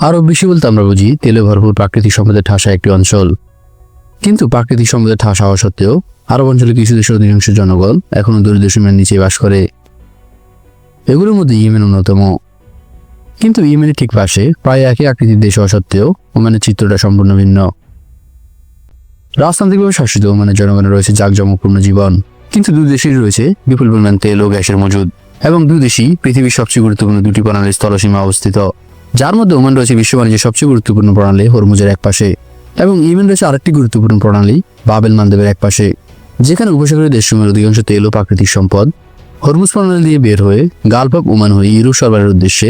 আরও বেশি বলতে আমরা বুঝি তেলে ভরপুর প্রাকৃতিক সম্পদের ঠাসা একটি অঞ্চল। কিন্তু প্রাকৃতিক সম্পদের ঠাসা হওয়া সত্ত্বেও আরব অঞ্চলে কিছু দেশের অধিকাংশ জনগণ এখনও দরিদ্র সীমার নিচে বাস করে। এগুলোর মধ্যে ইয়েমেন অন্যতম। কিন্তু ইয়েমেনের ঠিক পাশে প্রায় একই আকৃতির দেশ হওয়া সত্ত্বেও ওমানের চিত্রটা সম্পূর্ণ ভিন্ন। রাজতান্ত্রিকভাবে শাসিত ওমানের জনগণের রয়েছে জাঁকজমকপূর্ণ জীবন। কিন্তু দুই দেশেই রয়েছে বিপুল পরিমাণ তেল ও গ্যাসের মজুদ। এবং দুই দেশই পৃথিবীর সবচেয়ে গুরুত্বপূর্ণ দুটি প্রণালীর স্থলসীমা অবস্থিত। যার মধ্যে ওমান রয়েছে বিশ্ব বাণিজ্যের সবচেয়ে গুরুত্বপূর্ণ প্রণালী, হরমুজের এক পাশে, এবং ইমেন রয়েছে আরেকটি গুরুত্বপূর্ণ প্রণালী, বাবেল মানদেবের এক পাশে, যেখানে উপসাগরীয় দেশসমূহের অধিকাংশ তেল ও প্রাকৃতিক সম্পদ হরমুজ প্রণালী দিয়ে বের হয়ে গালফ অফ ওমান হয়ে ইউরোপ সরবরাহের উদ্দেশ্যে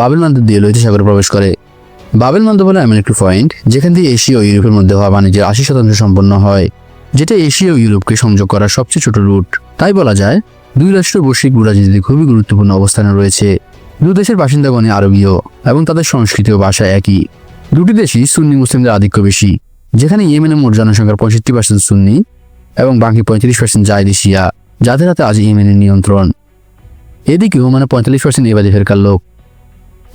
বাবেল মানদেব দিয়ে লোহিত সাগরে প্রবেশ করে। বাবেল মানদেব হলো এমন একটি পয়েন্ট, যেখান দিয়ে এশিয়া ও ইউরোপের মধ্যে হওয়া বাণিজ্যের আশি শতাংশ সম্পন্ন হয়, যেটা এশিয়া ও ইউরোপকে সংযোগ করার সবচেয়ে ছোট রুট তাই বলা যায়, দুই রাষ্ট্র বৈশ্বিক রাজনীতিতে খুবই গুরুত্বপূর্ণ অবস্থানে রয়েছে। দু দেশের বাসিন্দাগণে আরবীয় এবং তাদের সংস্কৃতি ও ভাষা একই। দুটি দেশই সুন্নি মুসলিমদের আধিক্য বেশি, যেখানে ইয়েমেনের মোট জনসংখ্যার পঁয়ষট্টি পার্সেন্ট সুন্নি এবং বাকি পঁয়ত্রিশ পার্সেন্ট জায়দি শিয়া, যাদের হাতে আজ ইয়েমেনের নিয়ন্ত্রণ। এদিকেও মানে পঁয়তাল্লিশ পার্সেন্ট এবাদি ফেরকার লোক,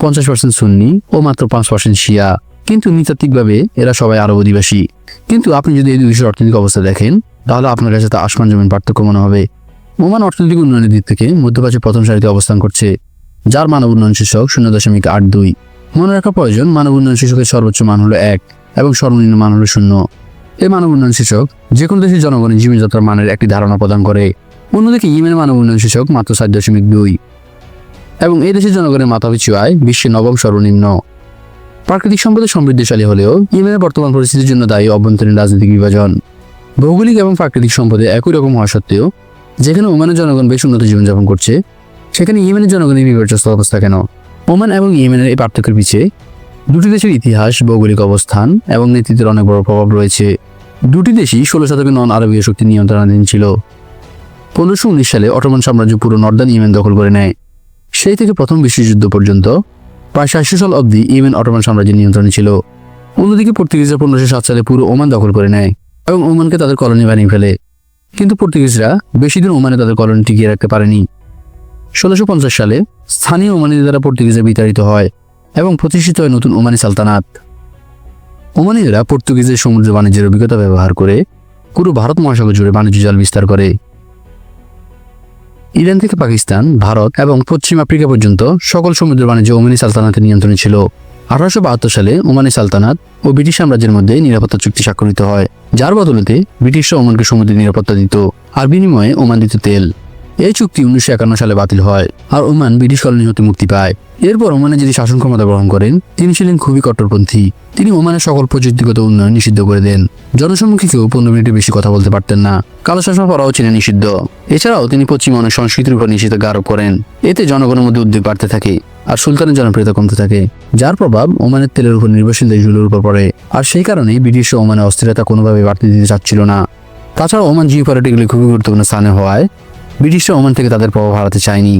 পঞ্চাশ পার্সেন্ট সুন্নি ও মাত্র পাঁচ পার্সেন্ট শিয়া। কিন্তু নৃতাত্ত্বিকভাবে এরা সবাই আরব অধিবাসী। কিন্তু আপনি যদি এই দুই দেশের অর্থনৈতিক অবস্থা দেখেন, তাহলে আপনার কাছে তা আসমান জমিন পার্থক্য মনে হবে। ওমান অর্থনৈতিক উন্নয়নের দিক থেকে মধ্যপ্রাচ্যের প্রথম সারিতে অবস্থান করছে যার মানব উন্নয়ন শীর্ষক শূন্য দশমিক আট দুই। মনে রাখা প্রয়োজন মানব উন্নয়ন শীর্ষকের সর্বোচ্চ মান হলো এক এবং সর্বনিম্ন মান হলো শূন্য। এই মানব উন্নয়ন শীর্ষক যে কোনো দেশের জনগণের জীবনযাত্রার মানের একটি ধারণা প্রদান করে। অন্যদিকে ইমের মানব উন্নয়ন শীর্ষক মাত্র সাত দশমিক দুই এবং এই দেশের জনগণের মাথাপিছু আয় বিশ্বের নবম সর্বনিম্ন। প্রাকৃতিক সম্পদে সমৃদ্ধশালী হলেও ইমেনের বর্তমান পরিস্থিতির জন্য দায়ী অভ্যন্তরীণ রাজনৈতিক বিভাজন। ভৌগোলিক এবং প্রাকৃতিক সম্পদে একই রকম হওয়া সত্ত্বেও যেখানে ওমানের জনগণ বেশ উন্নত জীবনযাপন করছে সেখানে ইয়েমেনের জনগণের বিপর্যস্ত অবস্থা কেন? ওমান এবং ইয়েমেনের এই পার্থক্যের পিছিয়ে দুটি দেশের ইতিহাস, ভৌগোলিক অবস্থান এবং নেতৃত্বের অনেক বড় প্রভাব রয়েছে। দুটি দেশই ষোলো শতকে নন আরবীয় শক্তির নিয়ন্ত্রণাধীন ছিল। পনেরোশো উনিশ সালে অটোমান সাম্রাজ্য পুরো নর্দার্ন ইয়েমেন দখল করে নেয়। সেই থেকে প্রথম বিশ্বযুদ্ধ পর্যন্ত প্রায় সাতশো সাল অবধি ইয়েমেন অটোমান সাম্রাজ্যের নিয়ন্ত্রণে ছিল। অন্যদিকে পর্তুগিজরা পনেরোশো সাত সালে পুরো ওমান দখল করে নেয় এবং ওমানকে তাদের কলোনি বানিয়ে ফেলে। কিন্তু পর্তুগিজরা বেশি দিন ওমানে তাদের কলোনি টিকিয়ে রাখতে পারেনি। ষোলোশো সালে স্থানীয় ওমানিদের দ্বারা পর্তুগিজে বিতাড়িত হয় এবং প্রতিষ্ঠিত হয় নতুন ওমানি সালতানাত। ওমানিরা পর্তুগিজের সমুদ্র বাণিজ্যের অভিজ্ঞতা ব্যবহার করে পুরো ভারত মহাসাগর জুড়ে বাণিজ্য জাল বিস্তার করে। ইরান থেকে পাকিস্তান, ভারত এবং পশ্চিম আফ্রিকা পর্যন্ত সকল সমুদ্র বাণিজ্য ওমানি সালতানাতের নিয়ন্ত্রণে ছিল। আঠারোশো বাহাত্তর সালে ওমানি সালতানাত ও ব্রিটিশ সাম্রাজ্যের মধ্যে নিরাপত্তা চুক্তি স্বাক্ষরিত হয়, যার বদলতে ব্রিটিশরা ওমানকে সমুদ্রে নিরাপত্তা দিত, আর বিনিময়ে ওমান দিত তেল। এই চুক্তি উনিশশো একান্ন সালে বাতিল হয় আর ওমান ব্রিটিশ কলোনি হতে মুক্তি পায়। এরপর ওমানে যিনি শাসন ক্ষমতা গ্রহণ করেন, তিনি ছিলেন খুবই কট্টরপন্থী। তিনি ওমানের সকল প্রযুক্তিগত উন্নয়ন নিষিদ্ধ করে দেন। জনসম্মুখে কেউ পনেরো মিনিটের বেশি কথা বলতে পারতেন না। কালো চশমা পরাও ছিলেন নিষিদ্ধ। এছাড়াও তিনি পশ্চিমা অনেক সংস্কৃতির উপর নিষেধাজ্ঞা আরোপ করেন। এতে জনগণের মধ্যে উদ্বেগ বাড়তে থাকে আর সুলতানের জনপ্রিয়তা কমতে থাকে। যার প্রভাব ওমানের তেলের উপর নির্ভরশীল দেশগুলোর উপর পড়ে। আর সেই কারণেই ব্রিটিশ ওমানের অস্থিরতা কোনোভাবে বাড়তে দিতে চাচ্ছিল না। তাছাড়া ওমান জিও পলিটিক্যালি খুবই গুরুত্বপূর্ণ স্থানে হওয়ায় ব্রিটিশরা ওমান থেকে তাদের প্রভাব হারাতে চায়নি।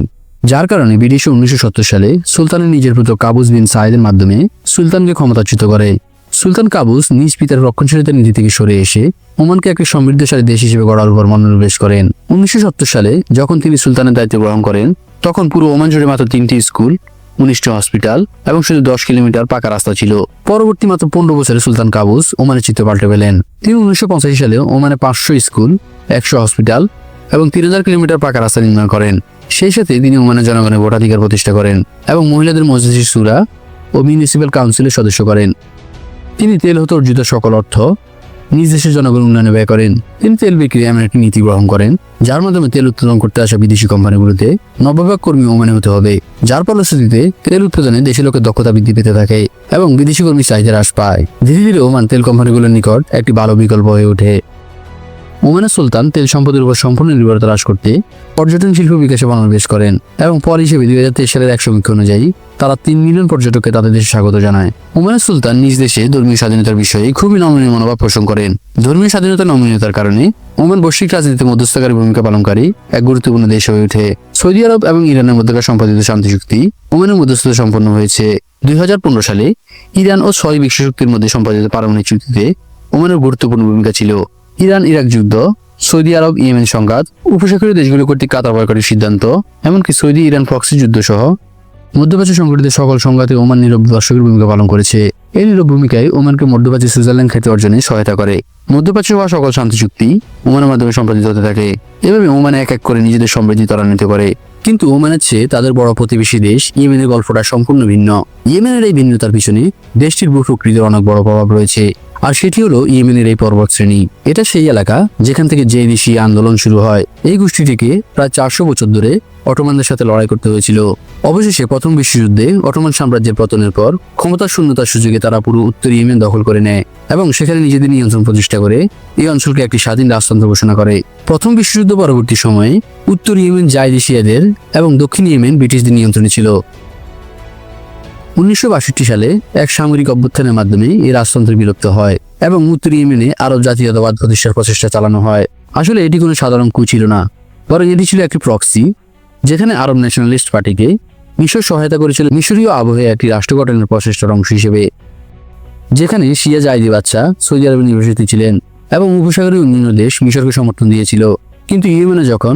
যার কারণে ব্রিটিশ উনিশশো সত্তর সালে সুলতানের নিজের পুত্র কাবুস বিন সাইদের মাধ্যমে সুলতানকে ক্ষমতাচ্যুত করে। সুলতান কাবুস নিজ পিতার রক্ষণশীলতার নীতি থেকে সরে এসে ওমানকে একটি সমৃদ্ধশালী দেশ হিসেবে গড়ার উপর মনোনিবেশ করেন। উনিশশো সত্তর সালে যখন তিনি সুলতানের দায়িত্ব গ্রহণ করেন, তখন পুরো ওমান জুড়ে মাত্র তিনটি স্কুল, উনিশটি হসপিটাল এবং শুধু দশ কিলোমিটার পাকা রাস্তা ছিল। পরবর্তী মাত্র পনেরো বছরে সুলতান কাবুস ওমানের চিত্র পাল্টে পেলেন তিনি উনিশশো পঁচাশি সালে ওমানে পাঁচশো স্কুল, একশো হসপিটাল এবং তিন হাজার কিলোমিটার পাকা রাস্তা নির্মাণ করেন। সেই সাথে তিনি ওমানের জনগণের ভোটাধিকার প্রতিষ্ঠা করেন এবং মহিলাদের মজলিসি সুরা ও মিউনিসিপ্যাল কাউন্সিলের সদস্য করেন। তিনি তেল হতে অর্জিত সকল অর্থ নিজ দেশের জনগণ উন্নয়নে ব্যয় করেন। তিনি তেল বিক্রি এমন একটি নীতি গ্রহণ করেন, যার মাধ্যমে তেল উৎপাদন করতে আসা বিদেশি কোম্পানিগুলোতে নবভাগ কর্মী ওমানে হতে হবে, যার ফলশ্রুতিতে তেল উৎপাদনে দেশের লোকের দক্ষতা বৃদ্ধি পেতে থাকে এবং বিদেশি কর্মীর চাহিদা হ্রাস পায়। ধীরে ধীরে ওমান তেল কোম্পানিগুলোর নিকট একটি ভালো বিকল্প হয়ে ওঠে। ওমানের সুলতান তেল সম্পদের উপর সম্পূর্ণ নির্ভরতা হ্রাস করতে পর্যটন শিল্প বিকাশে মনোনিবেশ করেন এবং পর হিসেবে দুই হাজার তেইশ সালের এক সমীক্ষা অনুযায়ী তারা তিন মিলিয়ন পর্যটককে তাদের দেশে স্বাগত জানায়। ওমানের সুলতান নিজ দেশে ধর্মীয় স্বাধীনতার বিষয়ে খুবই নমনীয় মনোভাব পোষণ করেন। ধর্মীয় স্বাধীনতা নমনীয়তার কারণে ওমান বৈশ্বিক রাজনীতিতে মধ্যস্থকারী ভূমিকা পালনকারী এক গুরুত্বপূর্ণ দেশ হয়ে ওঠে। সৌদি আরব এবং ইরানের মধ্যকার সম্পাদিত শান্তি চুক্তি ওমানের মধ্যস্থতা সম্পন্ন হয়েছে। দুই হাজার পনেরো সালে ইরান ও ছয় বিশ্ব শক্তির মধ্যে সম্পাদিত পারমাণবিক চুক্তিতে ওমানের গুরুত্বপূর্ণ ভূমিকা ছিল। ইরান, ইরাক যুদ্ধ, সৌদি আরব, ইয়েমেন সংঘাত, উপসাগরীয় দেশগুলো কর্তৃক কাতার বয়কটের সিদ্ধান্ত, এমনকি সৌদি, ইরান প্রক্সি যুদ্ধ সহ মধ্যপ্রাচ্য সংগঠিত সকল সংঘাতে ওমান নীরব দর্শকের ভূমিকা পালন করেছে। এই নীরব ভূমিকায় ওমানকে মধ্যপ্রাচ্যে সুইজারল্যান্ড খ্যাতি অর্জনে সহায়তা করে। মধ্যপ্রাচ্যে হওয়া সকল শান্তি চুক্তি ওমানের মাধ্যমে সম্পাদিত হতে থাকে। এভাবে ওমান এক এক করে নিজেদের সমৃদ্ধি ত্বরান্বিত করে। কিন্তু ওমানের চেয়ে তাদের বড় প্রতিবেশী দেশ ইয়েমেনের গল্পটা সম্পূর্ণ ভিন্ন। ইয়েমেনের এই ভিন্নতার পিছনে দেশটির ভূপ্রকৃতির অনেক বড় প্রভাব রয়েছে। আর সেটি হলো ইয়েমেনের এই পর্বত শ্রেণি। এটা সেই এলাকা যেখান থেকে দেশি আন্দোলন শুরু হয়। এই গোষ্ঠীটিকে প্রায় চারশো বছর ধরে অটোমানদের সাথে লড়াই করতে হয়েছিল। অবশেষে প্রথম বিশ্বযুদ্ধে অটোমান সাম্রাজ্যের পতনের পর ক্ষমতার শূন্যতার সুযোগে তারা পুরো উত্তর ইয়েমেন দখল করে নেয় এবং সেখানে নিজেদের নিয়ন্ত্রণ প্রতিষ্ঠা করে এই অঞ্চলকে একটি স্বাধীন রাজতন্ত্র ঘোষণা করে। প্রথম বিশ্বযুদ্ধ পরবর্তী সময়ে উত্তর ইয়েমেন জায়দেশিয়াদের এবং দক্ষিণ ইয়েমেন ব্রিটিশদের নিয়ন্ত্রণে ছিল। উনিশশো বাষট্টি সালে এক সামরিক অভ্যুত্থানের মাধ্যমে এই রাজতন্ত্র বিলুপ্ত হয় এবং উত্তর ইয়েমেনে আরব জাতীয়তাবাদ প্রতিষ্ঠার প্রচেষ্টা চালানো হয়। আসলে এটি কোনো সাধারণ কু ছিল না, বরং এটি ছিল একটি প্রক্সি যেখানে আরব ন্যাশনালিস্ট পার্টিকে মিশর সহায়তা করেছিল মিশরীয় আবহে একটি রাষ্ট্র গঠনের প্রচেষ্টার অংশ হিসেবে, যেখানে শিয়া জাইদি বাচ্চা সৌদি আরবে নির্বাসিত ছিলেন এবং উপসাগরীয় অন্যান্য দেশ মিশরকে সমর্থন দিয়েছিল। কিন্তু ইয়েমেনে যখন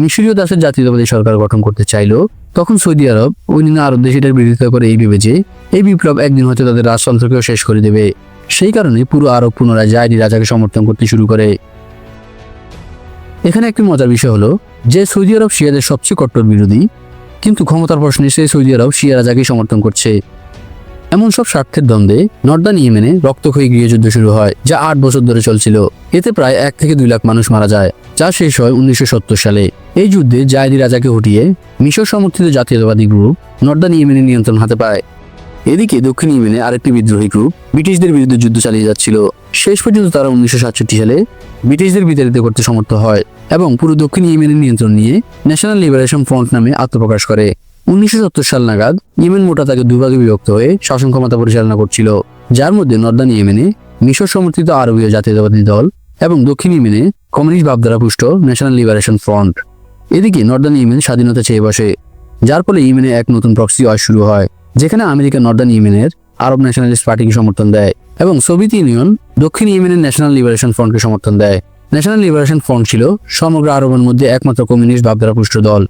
মিশরীয় দাসের জাতীয়তাবাদী সরকার গঠন করতে চাইল, তখন সৌদি আরব অন্যান্য আরব দেশ এটার বিরোধিতা করে। এই ভেবে যে এই বিপ্লব একদিন হয়তো তাদের রাজতন্ত্রকেও শেষ করে দেবে। সেই কারণে পুরো আরব পুনরায় জায়দি রাজাকে সমর্থন করতে শুরু করে। এখানে একটি মজার বিষয় হলো যে সৌদি আরব শিয়াদের সবচেয়ে কট্টর বিরোধী, কিন্তু ক্ষমতার প্রশ্নে সেই সৌদি আরব শিয়া রাজাকেই সমর্থন করছে। এমন সব স্বার্থের দ্বন্দ্বে নর্দান ইয়েমেনে রক্তক্ষয়ী গৃহযুদ্ধ শুরু হয়, যা আট বছর ধরে চলছিল। এতে প্রায় এক থেকে দুই লাখ মানুষ মারা যায়। যা শেষ হয় উনিশশো সত্তর সালে। এই যুদ্ধে জায়দি রাজাকে হটিয়ে মিশর সমর্থিত জাতীয়তাবাদী গ্রুপ নর্দান ইয়েমেনের নিয়ন্ত্রণ হাতে পায়। এদিকে দক্ষিণ ইয়েমেনে আরেকটি বিদ্রোহী গ্রুপ ব্রিটিশদের বিরুদ্ধে যুদ্ধ চালিয়ে যাচ্ছিল। শেষ পর্যন্ত তারা উনিশশো সাতষট্টি সালে ব্রিটিশদের বিতাড়িত করতে সমর্থ হয় এবং পুরো দক্ষিণ ইয়েমেনের নিয়ন্ত্রণ নিয়ে ন্যাশনাল লিবারেশন ফ্রন্ট নামে আত্মপ্রকাশ করে। উনিশশো সত্তর সাল নাগাদ ইয়েমেন মোটা তাকে দুভাগে বিভক্ত হয়ে শাসন ক্ষমতা পরিচালনা করছিল, যার মধ্যে নর্দান ইয়েমেনে মিশর সমর্থিত আরবীয় জাতীয়তাবাদী দল এবং দক্ষিণ ইমেনে কমিউনিস্ট ভাবধারা পুষ্ট ন্যাশনাল লিবারেশন ফ্রন্ট। এদিকে নর্দার্ন ইমেন স্বাধীনতা চেয়ে বসে, যার ফলে ইমেনে এক নতুন প্রক্সি ওয়ার শুরু হয়, যেখানে আমেরিকা নর্দার্ন ইমেনের আরব ন্যাশনালিস্ট পার্টিকে সমর্থন দেয় এবং সোভিয়েত ইউনিয়ন দক্ষিণ ইয়েমেনের ন্যাশনাল লিবারেশন ফ্রন্টকে সমর্থন দেয়। ন্যাশনাল লিবারেশন ফ্রন্ট ছিল সমগ্র আরবের মধ্যে একমাত্র কমিউনিস্ট ভাবধারা পুষ্ট দল।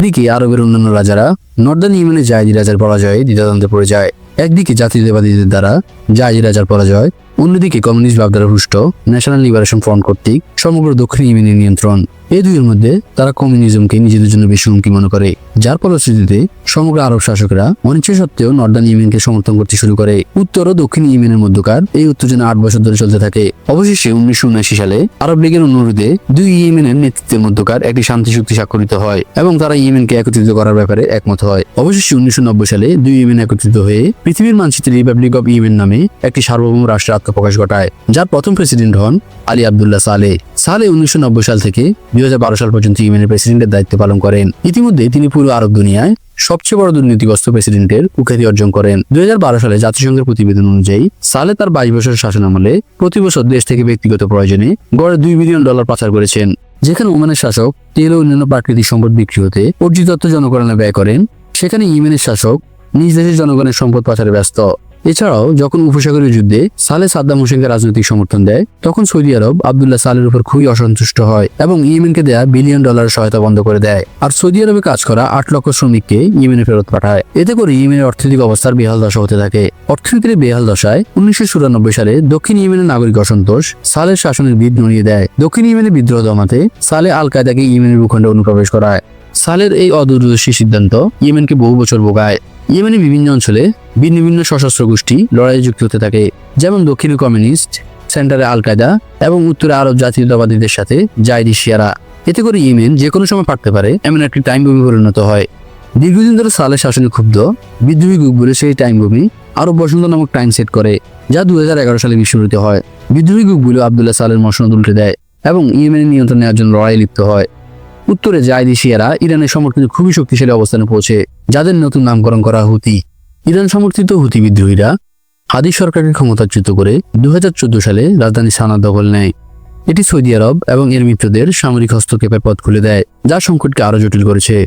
এদিকে আরবের অন্যান্য রাজারা, নর্দার্ন ইয়েমেনে জায়দি রাজার পরাজয়ে দ্বিধাদ্বন্দ্বে পড়ে যায়। একদিকে জাতীয়তাবাদীদের দ্বারা জায়দি রাজার পরাজয়, অন্যদিকে কমিউনিস্ট ভাবধারা পুষ্ট ন্যাশনাল লিবারেশন ফ্রন্ট কর্তৃক সমগ্র দক্ষিণ ইউনিয়নের নিয়ন্ত্রণ। এই দুইয়ের মধ্যে তারা কমিউনিজমকে নিজেদের জন্য বেশি হুমকি মনে করে। যার ফলশ্রুতিতে সমগ্র আরব শাসকরা অনিচ্ছা সত্ত্বেও নর্দার্ন ইয়েমেনকে সমর্থন করতে শুরু করে। উত্তর ও দক্ষিণ ইয়েমেনের মধ্যকার এই উত্তেজনা আট বছর ধরে চলতে থাকে। অবশেষে উনিশশো উনআশি সালে আরব লীগের অনুরোধে দুই ইয়েমেনের নেতৃত্বের মধ্যকার একটি শান্তি চুক্তি স্বাক্ষরিত হয় এবং তারা ইয়েমেনকে একত্রিত করার ব্যাপারে একমত হয়। অবশেষে উনিশশো নব্বই সালে দুই ইয়েমেন একত্রিত হয়ে পৃথিবীর মানচিত্রে রিপাবলিক অব ইয়েমেন নামে একটি সার্বভৌম রাষ্ট্রের আত্মপ্রকাশ ঘটায়, যার প্রথম প্রেসিডেন্ট হন আলী আবদুল্লাহ সালে। সালে উনিশশো নব্বই সাল থেকে দুই হাজার বারো সাল পর্যন্ত ইয়েমেনের প্রেসিডেন্টের দায়িত্ব পালন করেন। ইতিমধ্যে তিনি পুরো আরব দুনিয়ায় সবচেয়ে বড় দুর্নীতিগ্রস্ত প্রেসিডেন্টের উখ্যাতি অর্জন করেন। দুই হাজার বারো সালে জাতিসংঘের প্রতিবেদন অনুযায়ী সালে তার বাইশ বছর শাসন আমলে প্রতি বছর দেশ থেকে ব্যক্তিগত প্রয়োজনে গড়ে দুই বিলিয়ন ডলার পাচার করেছেন। যেখানে ওমানের শাসক তেল ও অন্যান্য প্রাকৃতিক সম্পদ বিক্রি হতে অর্জিত অর্থ জনগণনা ব্যয় করেন, সেখানে ইমেনের শাসক নিজ দেশের জনগণের সম্পদ পাচারে ব্যস্ত। এছাড়াও, যখন উপসাগরীয় যুদ্ধে সালে সাদ্দাম হোসেনকে রাজনৈতিক সমর্থন দেয়, তখন সৌদি আরব আবদুল্লাহ সালের উপর খুবই অসন্তুষ্ট হয় এবং ইয়েমেনকে দেয়া বিলিয়ন ডলারের সহায়তা বন্ধ করে দেয়। আর সৌদি আরবে কাজ করা আট লক্ষ শ্রমিককে ইয়েমেনে ফেরত পাঠায়। এতে করে ইয়েমেনের অর্থনৈতিক অবস্থার বেহাল দশা হতে থাকে। অর্থনীতির বেহাল দশায় উনিশশো সালে দক্ষিণ ইয়েমেনের নাগরিক অসন্তোষ সালের শাসনের বিদ নড়িয়ে দেয়। দক্ষিণ ইয়েমেনের বিদ্রোহ দমাতে সালে আল কায়দাকে ইয়েমেনের ভূখণ্ডে অনুপ্রবেশ করায়। সালের এই অদূরদর্শী সিদ্ধান্ত ইয়েমেনকে বহু বছর ভোগায়। ইয়েমেনের বিভিন্ন অঞ্চলে ভিন্ন ভিন্ন সশস্ত্র গোষ্ঠী লড়াই যুক্ত হতে থাকে, যেমন দক্ষিণে কমিউনিস্ট, সেন্টারে আল কায়দা এবং উত্তরে আরব জাতীয়তাবাদীদের সাথে জায়দি শিয়ারা। এতে করে ইয়েমেন যে কোনো সময় পারতে পারে, এমন একটি টাইম বমি পরিণত হয়। দীর্ঘদিন ধরে সালের শাসনে ক্ষুব্ধ, বিদ্রোহী গ্রুপগুলো সেই টাইম বমি আরব বসন্ত নামক টাইম সেট করে, যা দু হাজার এগারো সালে বিস্ফোরিত হয়। বিদ্রোহী গ্রুপগুলো আবদুল্লাহ সালের মসনদ উল্টে দেয় এবং ইয়েমেনের নিয়ন্ত্রণ নেওয়ার জন্য লড়াই লিপ্ত হয়। উত্তরে জায়দি শিয়ারা ইরানের সমর্থনে খুবই শক্তিশালী অবস্থানে পৌঁছে। যাদের নতুন নামকরণ করা হুতি। ইরান সমর্থিত হুতি বিদ্রোহীরা হাদি সরকারকে ক্ষমতাচ্যুত করে দু হাজার চোদ্দ সালে রাজধানী সানা দখল নেয়। এটি সৌদি আরব এবং এর মিত্রদের সামরিক হস্তক্ষেপের পথ খুলে দেয়, যা সংকটকে আরও জটিল করেছে।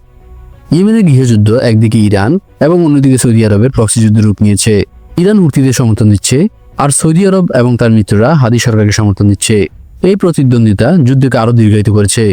ইয়েমেনের গৃহযুদ্ধ একদিকে ইরান এবং অন্যদিকে সৌদি আরবের প্রক্সি যুদ্ধ রূপ নিয়েছে। ইরান হুতিদের সমর্থন দিচ্ছে, আর সৌদি আরব এবং তার মিত্ররা হাদি সরকারকে সমর্থন দিচ্ছে। এই প্রতিদ্বন্দ্বিতা যুদ্ধকে আরও দীর্ঘায়িত করেছে।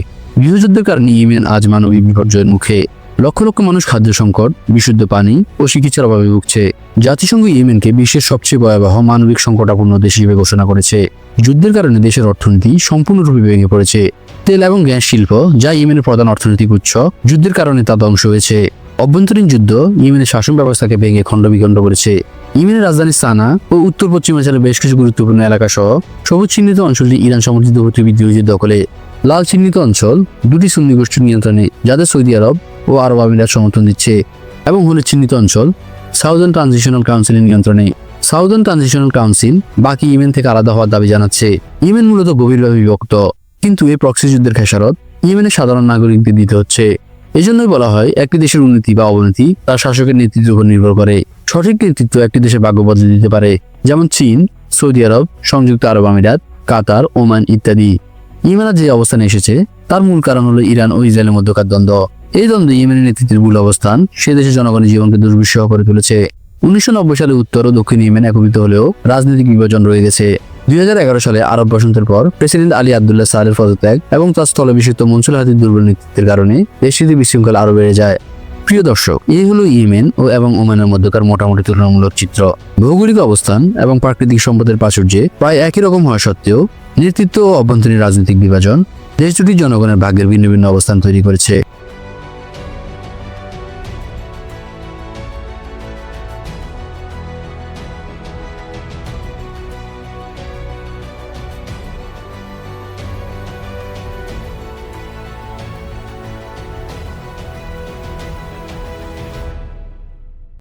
গৃহযুদ্ধের কারণে ইয়েমেন আজ মানবিক বিপর্যয়ের মুখে। লক্ষ লক্ষ মানুষ খাদ্য সংকট, বিশুদ্ধ পানি ও চিকিৎসার অভাবে ভুগছে। জাতিসংঘ ইয়েমেনকে বিশ্বের সবচেয়ে ভয়াবহ মানবিক সংকটাপূর্ণ দেশ হিসেবে ঘোষণা করেছে। যুদ্ধের কারণে দেশের অর্থনীতি সম্পূর্ণরূপে ভেঙে পড়েছে। তেল এবং গ্যাস শিল্প, যা ইয়েমেনের প্রধান অর্থনৈতিক উৎস, যুদ্ধের কারণে তা ধ্বংস হয়েছে। অভ্যন্তরীণ যুদ্ধ ইয়েমেনের শাসন ব্যবস্থাকে ভেঙে খণ্ডবিখণ্ড করেছে। ইয়েমেনের রাজধানী সানা ও উত্তর পশ্চিমাঞ্চলের বেশ কিছু গুরুত্বপূর্ণ এলাকা সহ সবুজ চিহ্নিত অঞ্চলটি ইরান সমর্থিত হুতি বিদ্রোহীদের দখলে লাল চিহ্নিত অঞ্চল, দুটি সুন্নি গোষ্ঠীর নিয়ন্ত্রণে, যাদের সৌদি আরব ও আরব আমিরাত সমর্থন দিচ্ছে এবং হলে চিহ্নিত অঞ্চল। সাউদার্ন ট্রানজিশনাল কাউন্সিলের নিয়ন্ত্রণে সাউদার্ন ট্রানজিশনাল কাউন্সিল বাকি ইমেন থেকে আলাদা হওয়ার দাবি জানাচ্ছে। ইমেন মূলত গভীরভাবে বিভক্ত, কিন্তু এই প্রক্সি যুদ্ধের খেসারত ইয়েমেনের সাধারণ নাগরিকদের দিতে হচ্ছে। এজন্যই বলা হয় একটি দেশের উন্নতি বা অবনতি তার শাসকের নেতৃত্বের উপর নির্ভর করে। সঠিক নেতৃত্ব একটি দেশের ভাগ্য বদলে দিতে পারে, যেমন চীন, সৌদি আরব, সংযুক্ত আরব আমিরাত, কাতার, ওমান ইত্যাদি। ইয়েমেনের যে অবস্থানে এসেছে, তার মূল কারণ হলো ইরান ও ইসরায়েলের মধ্যকার দ্বন্দ্ব। এই দ্বন্দ্ব ইয়েমেনের নেতৃত্বের ভুল অবস্থান, সে দেশের জনগণের জীবনকে দুর্বিষহ করে তুলেছে। উনিশশো নব্বই সালে উত্তর ও দক্ষিণ ইয়েমেন একত্রিত হলেও রাজনৈতিক বিভাজন রয়ে গেছে। দুই হাজার এগারো সালে আরব বসন্তের পর প্রেসিডেন্ট আলী আবদুল্লাহ সালের পদত্যাগ এবং তার স্থলভিষিক্ত মনসুর হাতির দুর্বল নেতৃত্বের কারণে দেশটিতে বিশৃঙ্খলা আরও বেড়ে যায়। প্রিয় দর্শক, এই হলো ইয়েমেন ও এবং ওমানের মধ্যকার মোটামুটি তুলনামূলক চিত্র। ভৌগোলিক অবস্থান এবং প্রাকৃতিক সম্পদের প্রাচুর্যে প্রায় একই রকম হওয়া সত্ত্বেও নেতৃত্ব ও অভ্যন্তরীণ রাজনৈতিক বিভাজন দেশ দুটির জনগণের ভাগ্যের ভিন্ন ভিন্ন অবস্থান তৈরি করেছে।